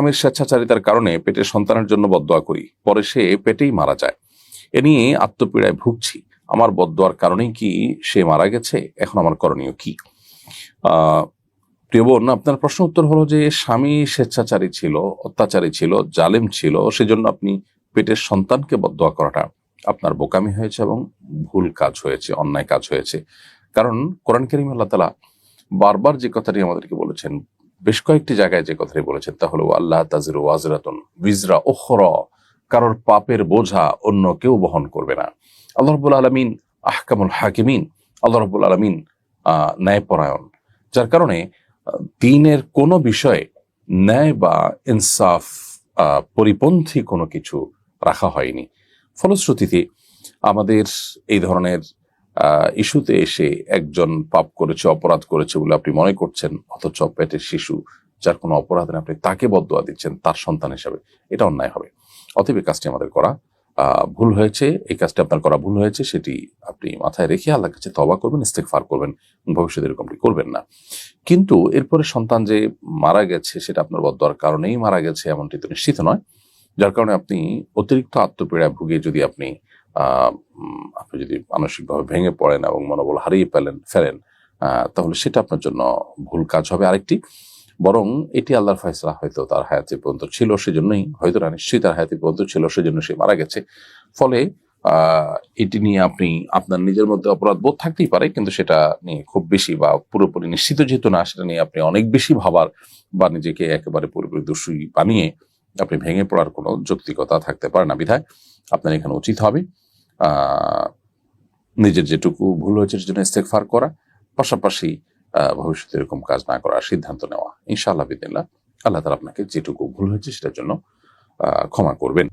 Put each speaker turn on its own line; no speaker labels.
স্বামীর স্বেচ্ছাচারিতার কারণে পেটের সন্তানের জন্য বদদোয়া করি। পরে সে পেটেই মারা যায়। এ নিয়ে আত্মপীড়ায় ভুগছি। আমার বদদোয়ার কারণেই কি সে মারা গেছে? এখন আমার করণীয় কি? প্রিয় বোন, আপনার প্রশ্ন উত্তর হলো যে, স্বামী স্বেচ্ছাচারী ছিল, অত্যাচারী ছিল, জালেম ছিল, সেজন্য আপনি পেটের সন্তানকে বদদোয়া করাটা আপনার বোকামি হয়েছে এবং ভুল কাজ হয়েছে, অন্যায় কাজ হয়েছে। কারণ কোরআন করিম আল্লাহ তালা বারবার যে কথাটি আমাদেরকে বলেছেন বেশ কয়েকটি জায়গায় যে কথাটি বলেছেন, তা হলো আল্লাহ তাজির ওয়াজরাতন বিজরা ওখর কারোর পাপের বোঝা অন্য কেউ বহন করবে না। আল্লাহ রব্বুল আলমিন, আহকামুল হাকিমিন, আল্লাহ রব্বুল আলমিন ন্যায়পরায়ণ। যার কারণে দিনের কোনো বিষয়ে ন্যায় বা ইনসাফ পরিপন্থী কোনো কিছু রাখা হয়নি। ফলশ্রুতিতে আমাদের এই ধরনের ইস্যুতে এসে একজন পাপ করেছে অপরাধ করেছে বলে আপনি মনে করছেন অথচ পেটের শিশু যার কোনো অপরাধ নেই, আপনি তাকে বদোয়া দিচ্ছেন তার সন্তান হিসাবে। এটা অন্যায় হবে। অতএব এই কাজটি আমাদের করা ভুল হয়েছে। এই কাজটি আপনার করা ভুল হয়েছে সেটি আপনি মাথায় রেখে আল্লাহ কাছে তবা করবেন ইস্তেকফার করবেন ভবিষ্যতে এরকমটি করবেন না। কিন্তু এরপরে সন্তান যে মারা গেছে সেটা আপনার বদোয়ার কারণেই মারা গেছে এমনটি তো নিশ্চিত নয়। যার কারণে আপনি অতিরিক্ত আত্মপীড়ায় ভুগে যদি আপনি আপনি যদি মানসিকভাবে ভেঙে পড়েন এবং মনোবল হারিয়ে ফেলেন ফেলেন তাহলে সেটা আপনার জন্য ভুল কাজ হবে আরেকটি। বরং এটি আল্লাহর ফয়সলা, হয়তো তার হায়াতি পর্যন্ত ছিল সেজন্যই, হয়তো না, নিশ্চয়ই তার হায়াতি পর্যন্ত ছিল সেজন্য সে মারা গেছে। ফলে এটি নিয়ে আপনি আপনার নিজের মধ্যে অপরাধ বোধ থাকতেই পারে, কিন্তু সেটা নিয়ে খুব বেশি বা পুরোপুরি নিশ্চিত যেহেতু না, সেটা নিয়ে আপনি অনেক বেশি ভাবার বা নিজেকে একেবারে পুরোপুরি দোষী বানিয়ে আপনি ভেঙে পড়ার কোনো যৌক্তিকতা থাকতে পারে না। বিধায় আপনার এখানে উচিত হবে নিজের যেটুকু ভুল হয়েছে জন্য ইস্তেকফার করা, পাশাপাশি ভবিষ্যতে এরকম কাজ না করার সিদ্ধান্ত নেওয়া। ইনশাআল্লাহ বিদিল্লা আল্লাহ তালা আপনাকে যেটুকু ভুল হয়েছে সেটার জন্য ক্ষমা করবেন।